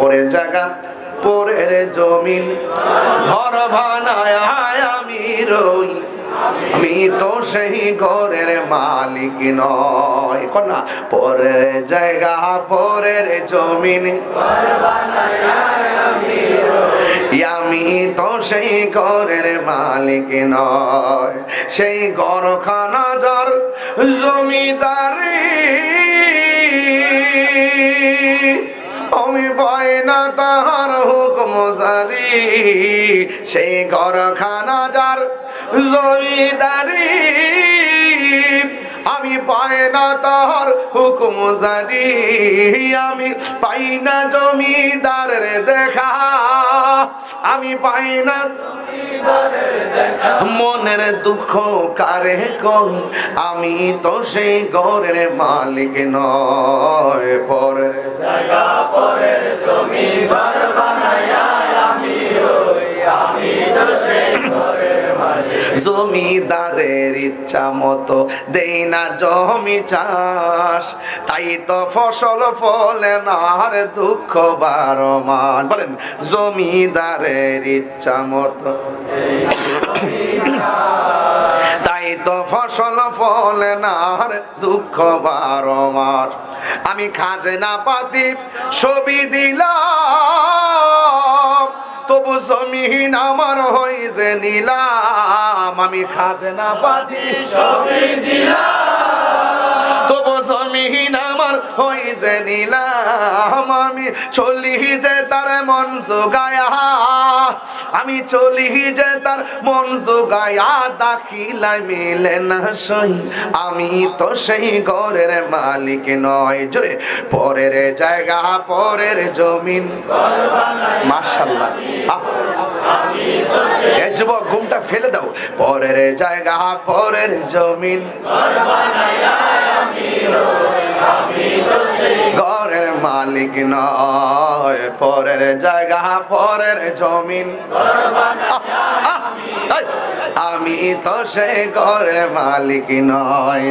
পরের জায়গা, পরের জমিন। ঘর বানায় আমি রই। আমি তো সেই ঘরের মালিক নয়। কন্যা, পরের জায়গা, পরের জমিন। আমি তো সেই ঘরের মালিক নয়। সেই ঘরখানা যার জমিদারি তাহার হুকুম জারি। সেই ঘরখানা যার জমিদারি, আমি পাই না তাহার হুকুম জারি। আমি পাই না জমিদারের দেখা, আমি পাই না মনের দুঃখ কারে কম। আমি তো সেই ঘরের মালিক নয় পরে জায়গা জমিদারের ইচ্ছা মতো দেই না জমি চাষ। তাই তো ফসল ফলে না আর দুঃখ বারো মান বলেন জমিদারের ইচ্ছা মতো। তো ফসল ফলে না দুঃখ আমি খাজনা পাতি ছবি দিলাম, তবু জমিহীন আমার হয়েছে নিলাম। আমি খাজনা পাতি ছবি দিলাম, তবু জমিহীন আমার হয়েছে নিলাম। আমি চলি যে তার মন জোগায়া। আমি চলি যে তার মন জোগায়া দাখিলা মিলে না সই। আমি তো সেই ঘরের মালিক নয়, জোরে পরের জায়গা, পরের জমিন। মাশাল্লাহ এ যুবক, ঘুমটা ফেলে দাও। পরের জায়গা, পরের জমিন। মালিক নয় পরের জায়গা পরের জমিন আমি তো সে ঘরের মালিক নয়